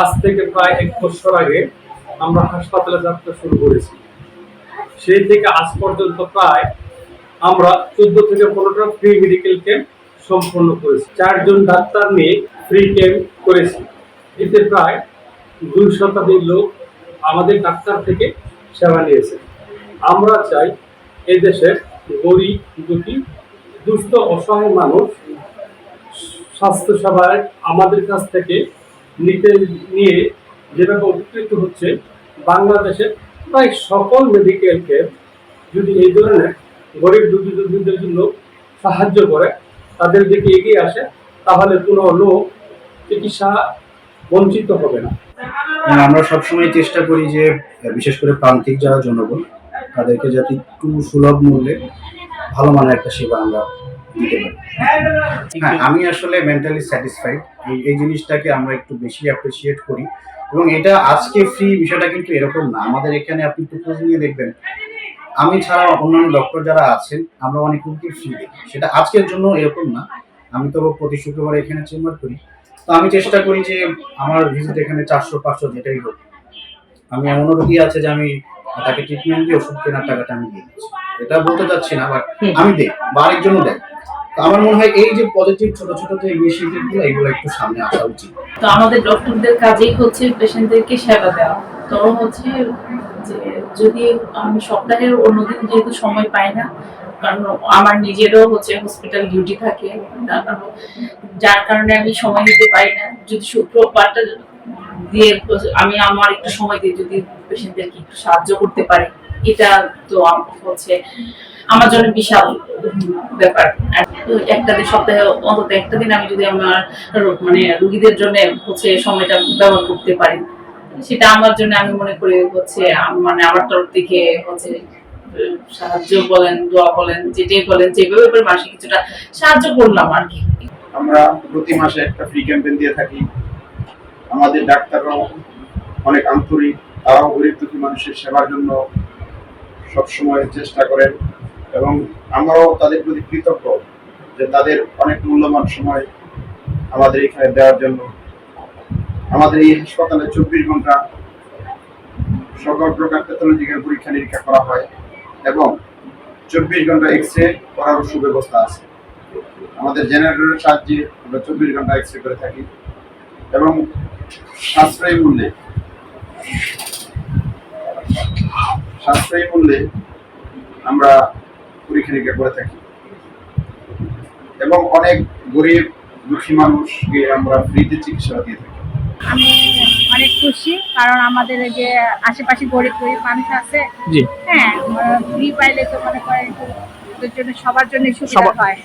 আজ থেকে প্রায় এক বছর আগে আমরা হাসপাতালে যাত্রা শুরু করেছি। সেই থেকে আজ পর্যন্ত প্রায় আমরা চোদ্দ থেকে পনেরোটা ফ্রি মেডিকেল ক্যাম্প সম্পন্ন করেছি। চারজন ডাক্তার নিয়ে ফ্রি ক্যাম্প করেছি। এতে প্রায় দুই শতাধিক লোক আমাদের ডাক্তার থেকে সেবা নিয়েছে। আমরা চাই এই দেশের গরিব দুটি দুস্থ, অসহায় মানুষ স্বাস্থ্যসেবায় আমাদের কাছ থেকে নিতে নিয়ে যেভাবে উপকৃত হচ্ছে, বাংলাদেশের প্রায় সকল মেডিকেলকে যদি এই ধরনের গরিব দুঃখী দুঃখীদের জন্য সাহায্য করে, তাদের দিকে এগিয়ে আসে, তাহলে কোনো লোক চিকিৎসা বঞ্চিত হবে না। এবং আমরা সবসময় চেষ্টা করি যে, বিশেষ করে প্রান্তিক যারা জনগণ, তাদেরকে যাতে একটু সুলভ মূল্যে ভালো মানের একটা সেবা আমরা হ্যাঁ আমি আসলে মেন্টালি স্যাটিসফাইড এই এই জিনিসটাকে আমরা একটু বেশি অ্যাপ্রিসিয়েট করি। এবং এটা আজকে ফ্রি বিষয়টা কিন্তু এরকম না। আমাদের এখানে আপনি একটু খোঁজ নিয়ে দেখবেন। আমি ছাড়া অন্যান্য ডক্টর যারা আছেন, আমরা অনেক রোগীকে ফ্রি দেখি। সেটা আজকের জন্য এরকম না। আমি তো প্রতি শুক্রবার এখানে চেম্বার করি। তো আমি চেষ্টা করি যে আমার ভিজিট এখানে চারশো, পাঁচশো যেটাই হোক। আমি এমনও রোগী আছে যে আমি তাকে ট্রিটমেন্ট দিয়ে ওষুধ কেনার টাকাটা আমি দিয়ে দিচ্ছি। এটা বলতে চাচ্ছি না বাট আমি দেখ বা আরেকজনও তো আমার মনে হয় এই যে পজিটিভ ছোট ছোট যে ইনিশিয়েটিভগুলো, এগুলো একটু সামনে আসা উচিত। তো আমাদের ডক্টরদের কাজেই হচ্ছে পেশেন্টদেরকে সেবা দেওয়া। তো হচ্ছে যে যদি আমি সপ্তাহের অন্যদিন যেহেতু সময় পাই না, কারণ আমার নিজেরও হচ্ছে হসপিটাল ডিউটি থাকে যার কারণে আমি সময় দিতে পারি না। যদি শুক্রবারটা দিয়ে আমি আমার একটু সময় দিয়ে যদি পেশেন্টদেরকে একটু সাহায্য করতে পারি, এটা তো হচ্ছে আমার জন্য বিশাল ব্যাপার। একটা দিন সপ্তাহে অন্তত একটা দিন আমি যদি আমার মানে রুগীদের জন্য হচ্ছে সময়টা ব্যবহার করতে পারি, সেটা আমার জন্য আমি মনে করি হচ্ছে মানে আমার তরফ থেকে হচ্ছে সাহায্য বলেন, দোয়া বলেন, যেটাই বলেন, যেভাবে করে মাসে কিছুটা সাহায্য করলাম আর কি। আমরা প্রতি মাসে একটা ফ্রি ক্যাম্পেইন দিয়ে থাকি। আমাদের ডাক্তাররাও অনেক আন্তরিক, তারাও গরিব দুঃখী মানুষের সেবার জন্য সবসময় চেষ্টা করেন এবং আমরাও তাদের প্রতি কৃতজ্ঞ যে তাদের অনেক মূল্যবান সময় আমাদের এখানে দেওয়ার জন্য। আমাদের এই হাসপাতালে চব্বিশ ঘণ্টা সকল প্রকার প্যাথোলজিক্যাল পরীক্ষা নিরীক্ষা করা হয় এবং চব্বিশ ঘণ্টা এক্স রে করারও সুব্যবস্থা আছে। আমাদের জেনারেটরের সাহায্যে আমরা চব্বিশ ঘণ্টা এক্স রে করে থাকি এবং সাশ্রয়ী মূল্যে। সাশ্রয়ী মূল্যে আমরা পরীক্ষা নিরীক্ষা করে থাকি। এবং অনেক গরিব দুঃখী মানুষকে আমরা ফ্রিতে চিকিৎসা দিয়ে থাকি। আমি অনেক খুশি কারণ আমাদের এই যে আশেপাশে গরিব গরিব মানুষ আছে জি। হ্যাঁ ফ্রি পাইলে তো মনে করেন জন্য সবার জন্য সুবিধা হয়।